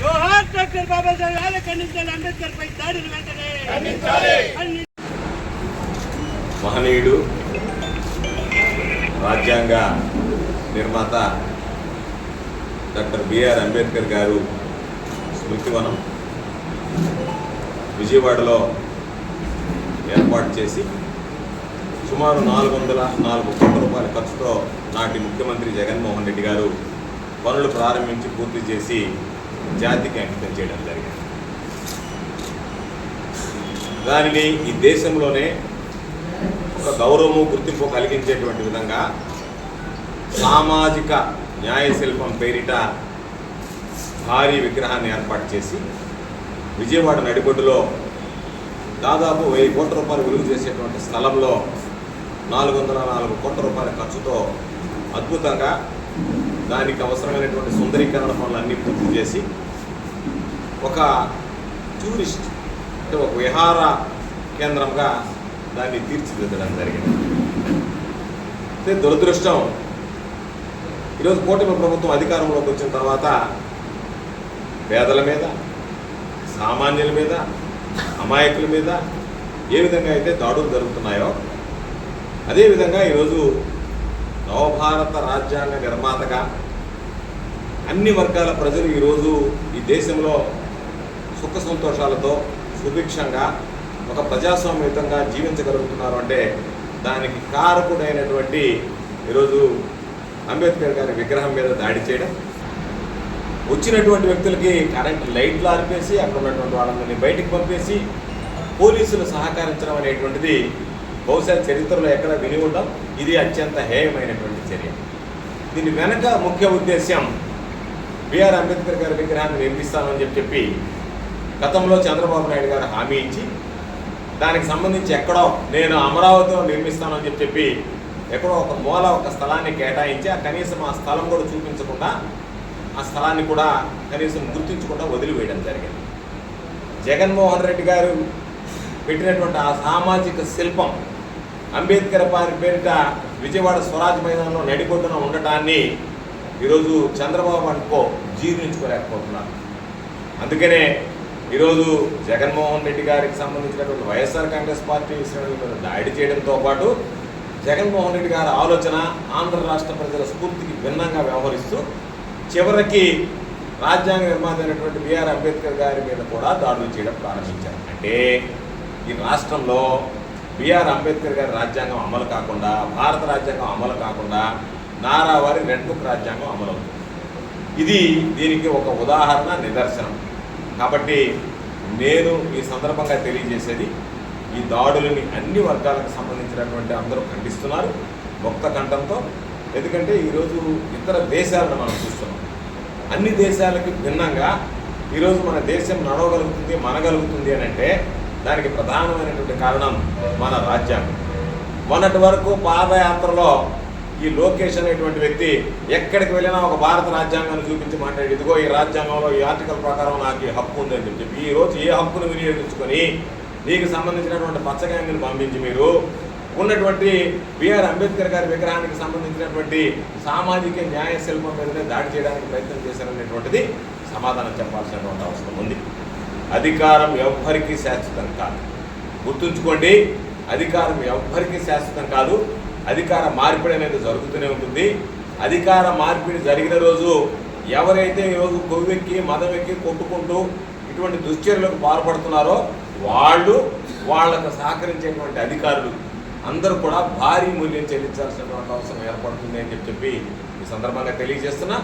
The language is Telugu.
జోహార్ డాక్టర్ బాబాసాహెబ్ ఆలే ఖండించాలి అంబేద్కర్ పై దాడిని వెంటనే మహనీయుడు రాజ్యాంగ నిర్మాత డాక్టర్ బిఆర్ అంబేద్కర్ గారు స్మృతివనం విజయవాడలో ఏర్పాటు చేసి సుమారు నాలుగు వందల నాలుగు కోట్ల రూపాయల ఖర్చుతో నాటి ముఖ్యమంత్రి జగన్మోహన్ రెడ్డి గారు పనులు ప్రారంభించి పూర్తి చేసి జాతికి అంకితం చేయడం జరిగింది. దానిని ఈ దేశంలోనే ఒక గౌరవము గుర్తింపు కలిగించేటువంటి విధంగా సామాజిక న్యాయ శిల్పం పేరిట భారీ విగ్రహాన్ని ఏర్పాటు చేసి విజయవాడ నడిబొడ్డులో దాదాపు వెయ్యి కోట్ల రూపాయలు విలువ చేసేటువంటి స్థలంలో నాలుగు వందల నాలుగు కోట్ల రూపాయల ఖర్చుతో అద్భుతంగా దానికి అవసరమైనటువంటి సుందరీకరణ పనులన్నీ పూర్తి చేసి ఒక టూరిస్ట్ అంటే ఒక విహార కేంద్రంగా దాన్ని తీర్చిదిద్దడం జరిగింది. అయితే దురదృష్టం ఈరోజు కూటమి ప్రభుత్వం అధికారంలోకి వచ్చిన తర్వాత పేదల మీద సామాన్యుల మీద అమాయకుల మీద ఏ విధంగా అయితే దాడులు జరుగుతున్నాయో అదేవిధంగా ఈరోజు నవభారత రాజ్యాంగ నిర్మాతగా అన్ని వర్గాల ప్రజలు ఈరోజు ఈ దేశంలో సుఖ సంతోషాలతో సుభిక్షంగా ఒక ప్రజాస్వామ్యతంగా జీవించగలుగుతున్నారు అంటే దానికి కారకుడైనటువంటి ఈరోజు అంబేద్కర్ గారి విగ్రహం మీద దాడి చేయడం వచ్చినటువంటి వ్యక్తులకి కరెంట్ లైట్లు ఆర్పేసి అక్కడ ఉన్నటువంటి వాళ్ళందరినీ బయటకు పంపేసి పోలీసులు సహకరించడం అనేటువంటిది బహుశా చరిత్రలో ఎక్కడ విని ఉండం. ఇది అత్యంత హేయమైనటువంటి చర్య. దీని వెనక ముఖ్య ఉద్దేశ్యం బిఆర్ అంబేద్కర్ గారి విగ్రహాన్ని నిర్మిస్తామని చెప్పి చెప్పి గతంలో చంద్రబాబు నాయుడు గారు హామీ ఇచ్చి దానికి సంబంధించి ఎక్కడో నేను అమరావతిలో నిర్మిస్తానని చెప్పి చెప్పి ఎక్కడో ఒక మూల ఒక స్థలాన్ని కేటాయించి ఆ కనీసం ఆ స్థలం కూడా చూపించకుండా ఆ స్థలాన్ని కూడా కనీసం గుర్తించకుండా వదిలివేయడం జరిగింది. జగన్మోహన్ రెడ్డి గారు పెట్టినటువంటి ఆ సామాజిక శిల్పం అంబేద్కర్ వారి పేరిట విజయవాడ స్వరాజ్ మైదానంలో నడిగొడ్డున ఉండటాన్ని ఈరోజు చంద్రబాబు అనుకో జీర్ణించుకోలేకపోతున్నారు. అందుకనే ఈరోజు జగన్మోహన్ రెడ్డి గారికి సంబంధించినటువంటి వైఎస్ఆర్ కాంగ్రెస్ పార్టీ శ్రేణుల మీద దాడి చేయడంతో పాటు జగన్మోహన్ రెడ్డి గారి ఆలోచన ఆంధ్ర రాష్ట్ర ప్రజల స్ఫూర్తికి భిన్నంగా వ్యవహరిస్తూ చివరికి రాజ్యాంగ నిర్మాత అయినటువంటి బిఆర్ అంబేద్కర్ గారి మీద కూడా దాడులు చేయడం ప్రారంభించారు. అంటే ఈ రాష్ట్రంలో బిఆర్ అంబేద్కర్ గారి రాజ్యాంగం అమలు కాకుండా భారత రాజ్యాంగం అమలు కాకుండా నారావారి రెడ్ బుక్ రాజ్యాంగం అమలు అవుతుంది ఇది దీనికి ఒక ఉదాహరణ నిదర్శనం. కాబట్టి నేను ఈ సందర్భంగా తెలియజేసేది ఈ దాడులని అన్ని వర్గాలకు సంబంధించినటువంటి అందరూ ఖండిస్తున్నారు ముక్త కంఠంతో. ఎందుకంటే ఈరోజు ఇతర దేశాలను మనం చూస్తున్నాం. అన్ని దేశాలకి భిన్నంగా ఈరోజు మన దేశం నడవగలుగుతుంది మనగలుగుతుంది అని అంటే దానికి ప్రధానమైనటువంటి కారణం మన రాజ్యాంగం. మొన్నటి వరకు పాదయాత్రలో ఈ లోకేష్ అనేటువంటి వ్యక్తి ఎక్కడికి వెళ్ళినా ఒక భారత రాజ్యాంగాన్ని చూపించి మాట్లాడి ఇదిగో ఈ రాజ్యాంగంలో ఈ ఆర్టికల్ ప్రకారం నాకు ఈ హక్కు ఉందని చెప్పి ఈ రోజు ఏ హక్కును వినియోగించుకొని నీకు సంబంధించినటువంటి పచ్చగాంగిని పంపించి మీరు ఉన్నటువంటి బిఆర్ అంబేద్కర్ గారి విగ్రహానికి సంబంధించినటువంటి సామాజిక న్యాయ శిల్పం మీదనే దాడి చేయడానికి ప్రయత్నం చేశారనేటువంటిది సమాధానం చెప్పాల్సినటువంటి అవసరం ఉంది. అధికారం ఎవ్వరికీ శాశ్వతం కాదు. గుర్తుంచుకోండి అధికారం ఎవ్వరికీ శాశ్వతం కాదు. అధికార మార్పిడి అనేది జరుగుతూనే ఉంటుంది. అధికార మార్పిడి జరిగిన రోజు ఎవరైతే ఈరోజు కొవ్వెక్కి మదం ఎక్కి కొట్టుకుంటూ ఇటువంటి దుశ్చర్యలకు పాల్పడుతున్నారో వాళ్ళు వాళ్ళకు సహకరించేటువంటి అధికారులు అందరూ కూడా భారీ మూల్యం చెల్లించాల్సినటువంటి అవసరం ఏర్పడుతుంది అని చెప్పి చెప్పి ఈ సందర్భంగా తెలియజేస్తున్నా.